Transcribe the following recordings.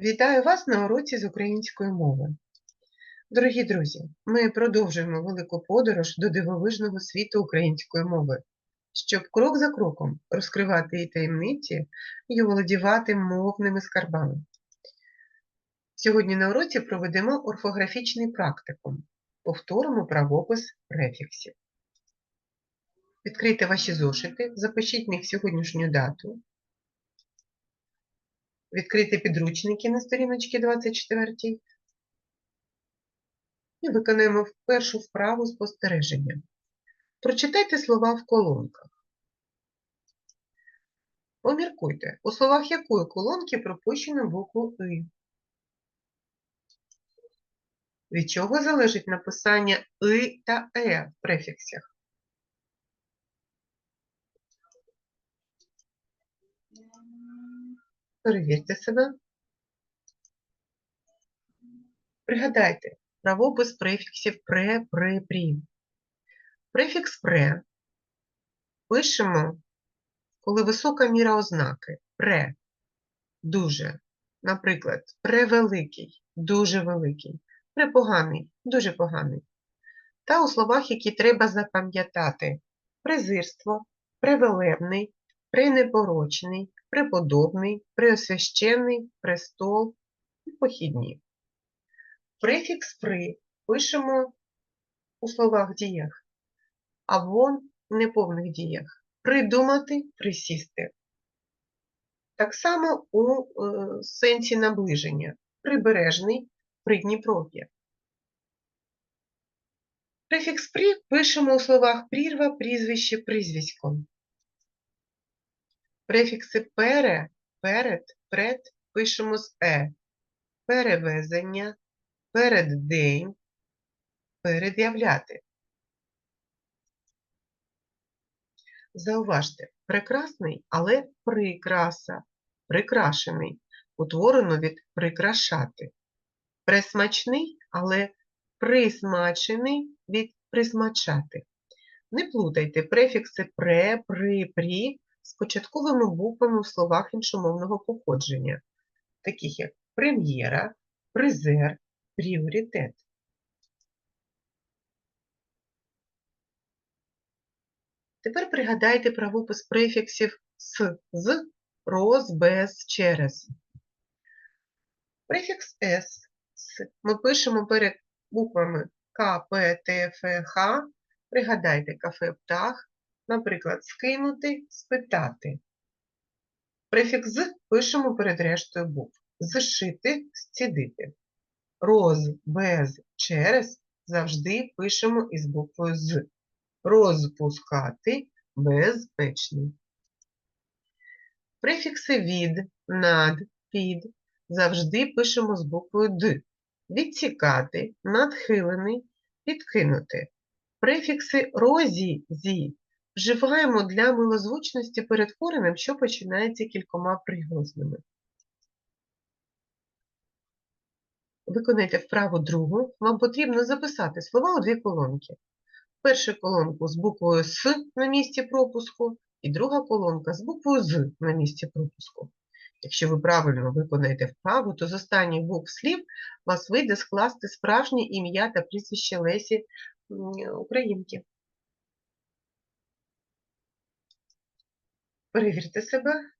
Вітаю вас на уроці з української мови. Дорогі друзі, ми продовжуємо велику подорож до дивовижного світу української мови, щоб крок за кроком розкривати її таємниці і володівати мовними скарбами. Сьогодні на уроці проведемо орфографічний практикум, повторимо правопис префіксів. Відкрийте ваші зошити, запишіть в них сьогоднішню дату, відкрийте підручники на сторіночці 24 і виконаємо першу вправу спостереження. Прочитайте слова в колонках. Поміркуйте, у словах якої колонки пропущено букву «и». Від чого залежить написання «и» та «е» в префіксах? Перевірте себе. Пригадайте правопис префіксів пре, пре, прі. Префікс пре пишемо, коли висока міра ознаки. Пре дуже. Наприклад, превеликий, дуже великий, препоганий, дуже поганий. Та у словах, які треба запам'ятати: презирство, превелебний, пренепорочний, преподобний, преосвященний, престол і похідні. Префікс при пишемо у словах діях або неповних діях. Придумати, присісти. Так само у е, сенсі наближення. Прибережний, придніпров'я. Префікс при пишемо у словах прірва, прізвище, прізвисько. Префікси пере, перед, пред пишемо з е. Перевезення, переддень, перед'являти. Зауважте, прекрасний, але прикраса, прикрашений, утворено від прикрашати. Пресмачний, але присмачений від присмачати. Не плутайте префікси пре, при, прі з початковими буквами в словах іншомовного походження, таких як прем'єра, призер, пріоритет. Тепер пригадайте правопис префіксів с, з, роз, без, через. Префікс с, ми пишемо перед буквами К, П, Т, Ф, Х. Пригадайте кафе птах, наприклад, скинути, спитати. Префікс з пишемо перед рештою букв. Зшити, зцідити. Роз, без, через завжди пишемо із буквою з. Розпускати безпечний. Префікси від, над, під завжди пишемо з буквою Д. Відсікати, надхилений, підкинути. Префікси розі, зі вживаємо для милозвучності перед коренем, що починається кількома приголосними. Виконайте вправу другу. Вам потрібно записати слова у дві колонки. Першу колонку з буквою С на місці пропуску і друга колонка з буквою З на місці пропуску. Якщо ви правильно виконаєте вправу, то з останніх букв слів вас вийде скласти справжнє ім'я та прізвище Лесі Українки. Перевірте себе.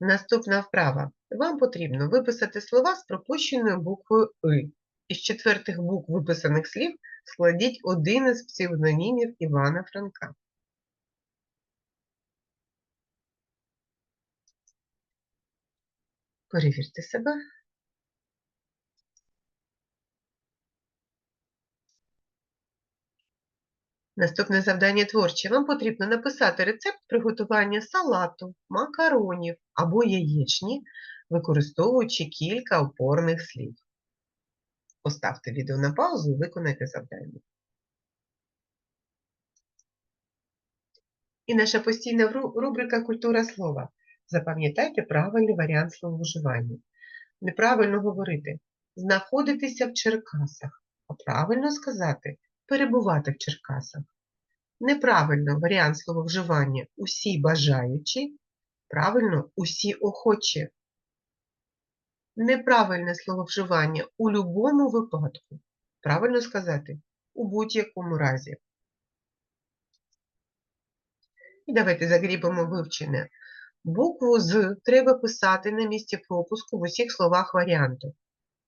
Наступна вправа. Вам потрібно виписати слова з пропущеною буквою «и». Із четвертих букв виписаних слів складіть один із псевдонімів Івана Франка. Перевірте себе. Наступне завдання творче. Вам потрібно написати рецепт приготування салату, макаронів або яєчні, використовуючи кілька опорних слів. Поставте відео на паузу і виконайте завдання. І наша постійна рубрика Культура слова. Запам'ятайте правильний варіант слововживання. Неправильно говорити знаходитися в Черкасах, а правильно сказати перебувати в Черкасах. Неправильно варіант слововживання усі бажаючі, правильно усі охочі. Неправильне слововживання у будь-якому випадку. Правильно сказати у будь-якому разі. І давайте закріпимо вивчене. Букву з треба писати на місці пропуску в усіх словах варіанту.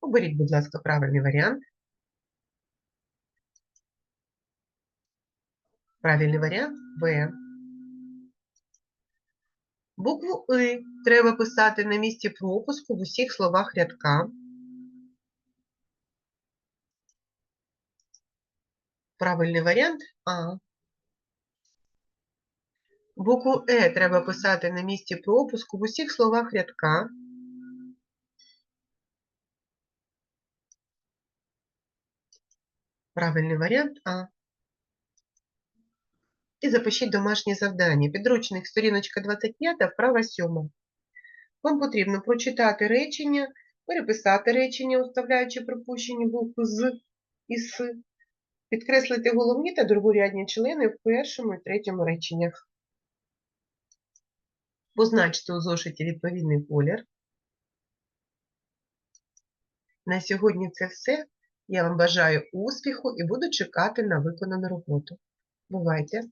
Оберіть, будь ласка, правильний варіант. Правильний варіант В. Букву И треба писати на місці пропуску в усіх словах рядка. Правильний варіант А. Букву Е треба писати на місці пропуску в усіх словах рядка. Правильний варіант А. І запишіть домашнє завдання. Підручник, сторіночка 25, вправа 7. Вам потрібно прочитати речення, переписати речення, оставляючи припущені букви з і с, підкреслити головні та другорядні члени в першому і третьому реченнях. Позначте у зошиті відповідний колір. На сьогодні це все. Я вам бажаю успіху і буду чекати на виконану роботу. Бувайте!